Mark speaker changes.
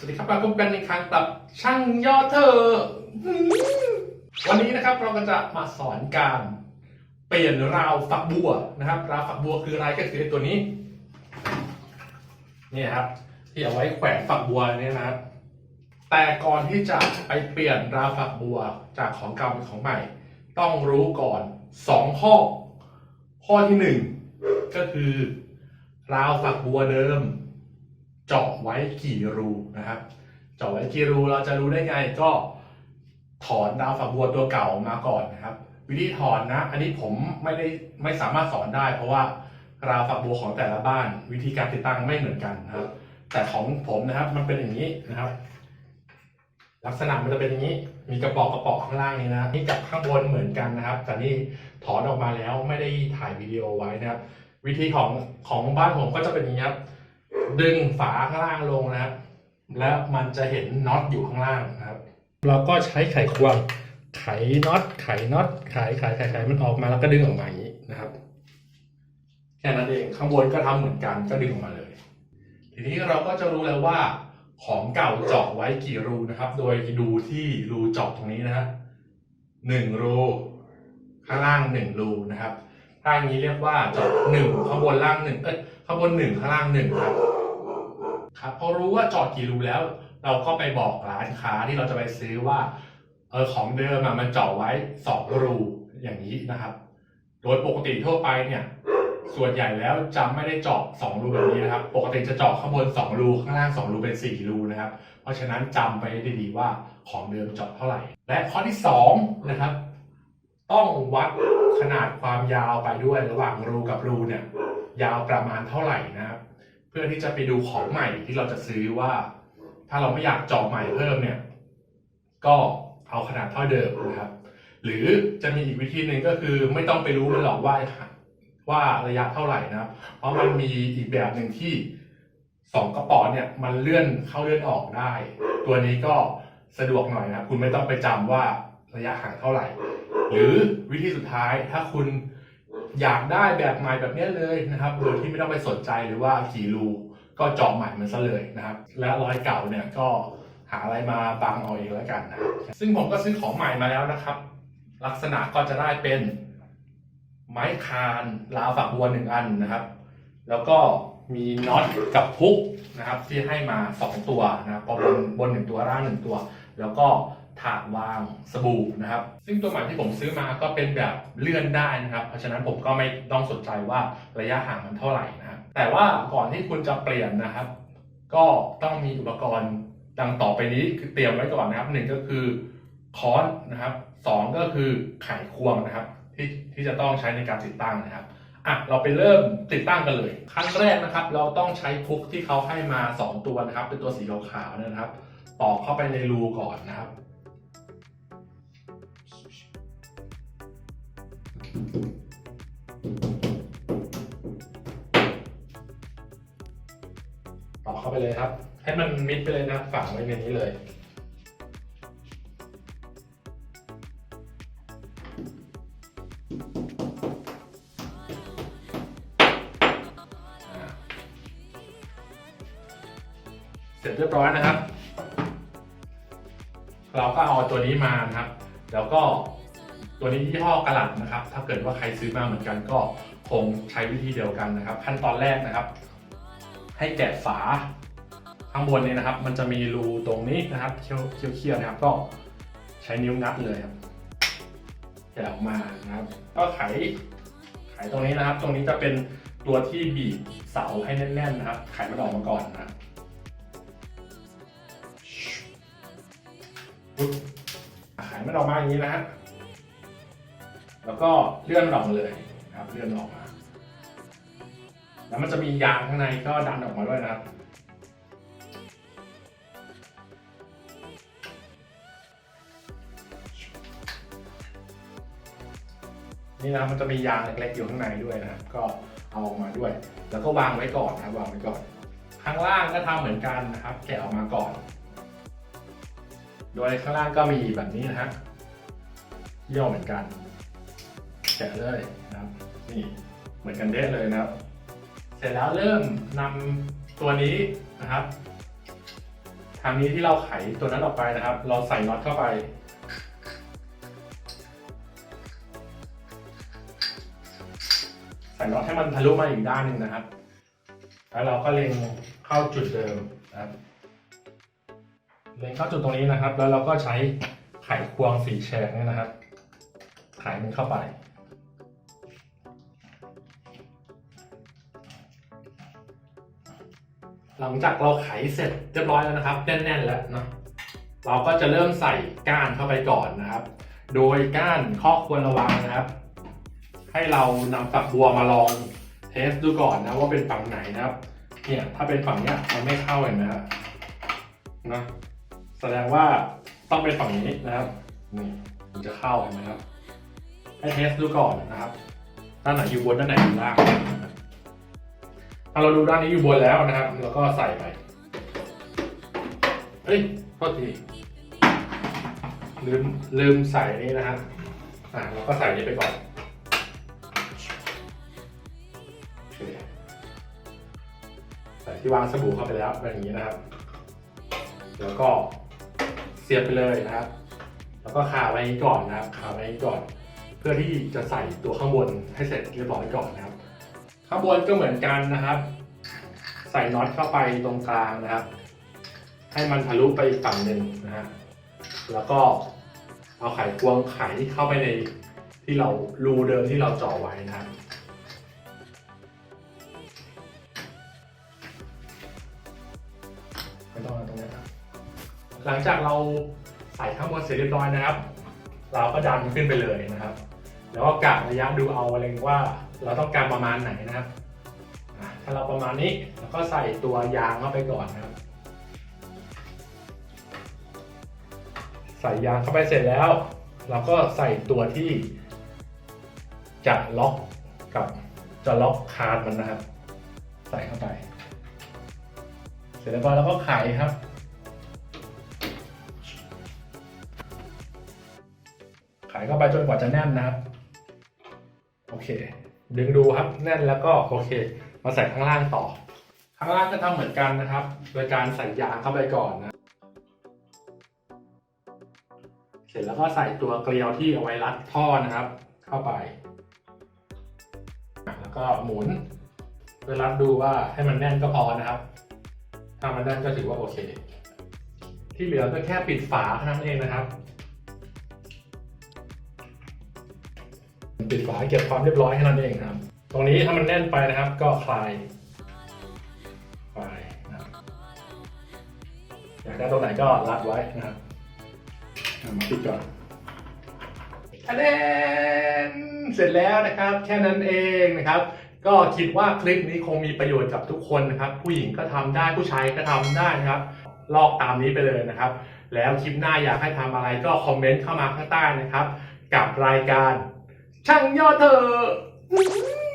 Speaker 1: สวัสดีครับมาพบกันในครั้งกับช่างยอดเธอ วันนี้นะครับเราก็จะมาสอนการเปลี่ยนราวฝักบัวนะครับ ราวฝักบัวคืออะไรก็คือตัวนี้นี่ครับที่เอาไว้แขวนฝักบัวเนี่ยนะครับแต่ก่อนที่จะไปเปลี่ยนราวฝักบัวจากของเก่าเป็นของใหม่ ต้องรู้ก่อนสองข้อ ข้อที่หนึ่งก็คือราวฝักบัวเดิม เจาะไว้กี่รูนะครับ เจาะไว้กี่รูเราจะรู้ได้ไงก็ถอนราวฝักบัวตัวเก่ามาก่อนนะครับ วิธีถอนนะ อันนี้ผมไม่ได้ไม่สามารถสอนได้ เพราะว่าราวฝักบัวของแต่ละบ้าน วิธีการติดตั้งไม่เหมือนกันนะครับ แต่ของผมนะครับมันเป็นอย่างนี้นะครับ ลักษณะมันจะเป็นอย่างนี้ มีกระบอกกระบอกข้างล่างนี้นะนี่กับข้างบนเหมือนกันนะครับ แต่นี่ถอนออกมาแล้วไม่ได้ถ่ายวิดีโอไว้นะครับ วิธีของของบ้านผมก็จะเป็นอย่างนี้ครับ ดึงฝาข้างล่างลงนะครับ แล้วมันจะเห็นน็อตอยู่ข้างล่างนะครับ เราก็ใช้ไขควงไขน็อตไขน็อตไขไขไขไขมันออกมาแล้วก็ดึงออกมาอย่างนี้นะครับแค่นั้นเองข้างบนก็ทำเหมือนกันก็ดึงออกมาเลย ทีนี้เราก็จะรู้แล้วว่า ของเก่าเจาะไว้กี่รูนะครับ โดยดูที่รูเจาะตรงนี้นะฮะหนึ่งรูข้างล่างหนึ่งรูนะครับถ้าอย่างนี้เรียกว่าเจาะหนึ่งข้างบนล่างหนึ่งเอ้ยข้างบนหนึ่งข้างล่างหนึ่งครับ ครับพอรู้ว่าเจอดกี่รูแล้ว เราก็ไปบอกร้านค้าที่เราจะไปซื้อว่าเออของเดิมมันเจาะไว้สองรูอย่างนี้นะครับ โดยปกติทั่วไปเนี่ย ส่วนใหญ่แล้วจะไม่ได้เจาะสองรูแบบนี้นะครับ ปกติจะเจาะข้างบนสองรูข้างล่างสองรูเป็นสี่รูนะครับ เพราะฉะนั้นจำไปดีๆว่าของเดิมเจาะเท่าไหร่ และข้อที่สองนะครับ ต้องวัดขนาดความยาวไปด้วยระหว่างรูกับรูเนี่ย ยาวประมาณเท่าไหร่นะครับ เพื่อที่จะไปดูของใหม่ที่เราจะซื้อว่า ถ้าเราไม่อยากเจาะใหม่เพิ่มเนี่ย ก็เอาขนาดเท่าเดิมนะครับ หรือจะมีอีกวิธีหนึ่งก็คือไม่ต้องไปรู้มันหรอกว่าว่าระยะเท่าไหร่นะ เพราะมันมีอีกแบบหนึ่งที่สองกระป๋อเนี่ยมันเลื่อนเข้าเลื่อนออกได้ ตัวนี้ก็สะดวกหน่อยนะคุณไม่ต้องไปจำว่าระยะห่างเท่าไหร่ หรือวิธีสุดท้ายถ้าคุณ อยากได้แบบใหม่แบบนี้เลยนะครับโดยที่ไม่ต้องไปสนใจหรือว่ากี่รูก็เจาะใหม่มันซะเลยนะครับ และรอยเก่าเนี่ยก็หาอะไรมาบังเอาเองแล้วกันนะซึ่งผมก็ซื้อของใหม่มาแล้วนะครับ ลักษณะก็จะได้เป็นไม้คานราวฝักบัวหนึ่งอันนะครับ แล้วก็มีน็อตกับพุกนะครับ ที่ให้มาสองตัวนะครับบนบนหนึ่งตัวล่างหนึ่งตัว แล้วก็ ถาดวางสบู่นะครับ ซึ่งตัวใหม่ที่ผมซื้อมาก็เป็นแบบเลื่อนได้นะครับ เพราะฉะนั้นผมก็ไม่ต้องสนใจว่าระยะห่างมันเท่าไหร่นะครับแต่ว่าก่อนที่คุณจะเปลี่ยนนะครับ ก็ต้องมีอุปกรณ์ดังต่อไปนี้คือเตรียมไว้ก่อนนะครับหนึ่งก็คือค้อนนะครับสองก็คือไขควงนะครับ ที่ที่จะต้องใช้ในการติดตั้งนะครับอะเราไปเริ่มติดตั้งกันเลยขั้นแรกนะครับ เราต้องใช้พุกที่เขาให้มาสองตัวนะครับ เป็นตัวสีขาวๆนะครับตอกเข้าไปในรูก่อนนะครับ เข้าไปเลยครับ ให้มันมิดไปเลยนะฝังไว้ในนี้เลย เสร็จเรียบร้อยนะครับ เราก็เอาตัวนี้มานะครับ แล้วก็ตัวนี้ยี่ห้อกระหลัดนะครับ ถ้าเกิดว่าใครซื้อมาเหมือนกันก็คงใช้วิธีเดียวกันนะครับ ขั้นตอนแรกนะครับ ให้แกะฝาข้างบนนี้นะครับ มันจะมีรูตรงนี้นะครับเคี้ยวเคี้ยวเคี้ยวนะครับ ก็ใช้นิ้วงัดเลยครับแกะออกมานะครับ ก็ไขไขตรงนี้นะครับ ตรงนี้จะเป็นตัวที่บีบเสาให้แน่นๆนะครับ ไขมันออกมาก่อนนะครับปุ๊บไขมันออกมาอย่างนี้นะฮะแล้วก็เลื่อนมันออกมาเลยนะครับ เลื่อนออกมา แล้วมันจะมียางข้างในก็ดันออกมาด้วยนะครับ นี่นะมันจะมียางเล็กๆอยู่ข้างในด้วยนะครับ ก็เอาออกมาด้วย แล้วก็วางไว้ก่อนนะครับวางไว้ก่อน ข้างล่างก็ทำเหมือนกันนะครับ แกะออกมาก่อน โดยข้างล่างก็มีแบบนี้นะฮะย่อเหมือนกัน แกะเลยนะครับ นี่เหมือนกันเด้เลยนะครับ เสร็จแล้วเริ่มนำตัวนี้นะครับทางนี้ที่เราไขตัวนั้นออกไปนะครับ เราใส่น็อตเข้าไป ใส่น็อตให้มันทะลุมาอีกด้านหนึ่งนะครับ แล้วเราก็เล็งเข้าจุดเดิมนะครับ เล็งเข้าจุดตรงนี้นะครับ แล้วเราก็ใช้ไขควงสีแฉกเนี่ยนะครับ ไขมันเข้าไป หลังจากเราไขเสร็จเรียบร้อยแล้วนะครับ แน่นๆแล้วเนาะเราก็จะเริ่มใส่ก้านเข้าไปก่อนนะครับ โดยก้านข้อควรระวังนะครับ ให้เรานำฝักบัวมาลองเทสดูก่อนนะว่าเป็นฝั่งไหนนะครับ เนี่ยถ้าเป็นฝั่งเนี้ยมันไม่เข้าเห็นไหมครับนะแสดงว่าต้องเป็นฝั่งนี้นะครับนี่มันจะเข้าเห็นไหมครับให้เทสดูก่อนนะครับด้านไหนอยู่บนด้านไหนอยู่ล่างนะเราดูด้านนี้อยู่บนแล้วนะครับเราก็ใส่ไปเฮ้ยโทษทีลืมลืมใส่นนี้นะครับอ่าเราก็ใส่นี้ไปก่อนใส่ที่วางสบู่เข้าไปแล้วแบบนี้นะครับ แล้วก็เสียบไปเลยนะครับ แล้วก็คาไว้ก่อนนะครับคาไว้ก่อน เพื่อที่จะใส่ตัวข้างบนให้เสร็จเรียบร้อยก่อนนะครับ ข้างบนก็เหมือนกันนะครับ ใส่น็อตเข้าไปตรงกลางนะครับ ให้มันทะลุไปอีกฝั่งหนึ่งนะฮะแล้วก็เอาไขควงไขเข้าไปในที่เรารูเดิมที่เราเจ่อไว้นะครับไม่ต้องเอาตรงนี้ครับหลังจากเราใส่ข้างบนเสร็จเรียบร้อยนะครับ เราก็ดันขึ้นไปเลยนะครับ แล้วก็กะระยะดูเอาอะไรว่า เราต้องการประมาณไหนนะครับถ้าเราประมาณนี้เราก็ใส่ตัวยางเข้าไปก่อนนะครับ ใส่ยางเข้าไปเสร็จแล้ว เราก็ใส่ตัวที่จะล็อกกับจะล็อกคานมันนะครับ ใส่เข้าไป เสร็จแล้วเราก็ไขครับไขเข้าไปจนกว่าจะแน่นนะครับ โอเค ดึงดูครับแน่นแล้วก็โอเค มาใส่ข้างล่างต่อ ข้างล่างก็ทำเหมือนกันนะครับ โดยการใส่ยางเข้าไปก่อนนะ เสร็จแล้วก็ใส่ตัวเกลียวที่เอาไว้รัดท่อนะครับ เข้าไป แล้วก็หมุนเพื่อรัดดูว่าให้มันแน่นก็พอนะครับ ถ้ามันแน่นก็ถือว่าโอเค ที่เหลือก็แค่ปิดฝาเท่านั้นเองนะครับ ปิดฝาเก็บความเรียบร้อยแค่นั้นเองครับ ตรงนี้ถ้ามันแน่นไปนะครับ ก็คลายคลายนะครับอยากได้ตรงไหนก็รัดไว้นะครับมาปิดก่อนคะแนนเสร็จแล้วนะครับ แค่นั้นเองนะครับก็คิดว่าคลิปนี้คงมีประโยชน์กับทุกคนนะครับ ผู้หญิงก็ทำได้ผู้ชายก็ทำได้นะครับ ลอกตามนี้ไปเลยนะครับ แล้วคลิปหน้าอยากให้ทำอะไรก็คอมเมนต์เข้ามาข้างใต้นะครับ กับรายการ ช่างยอดเถอะ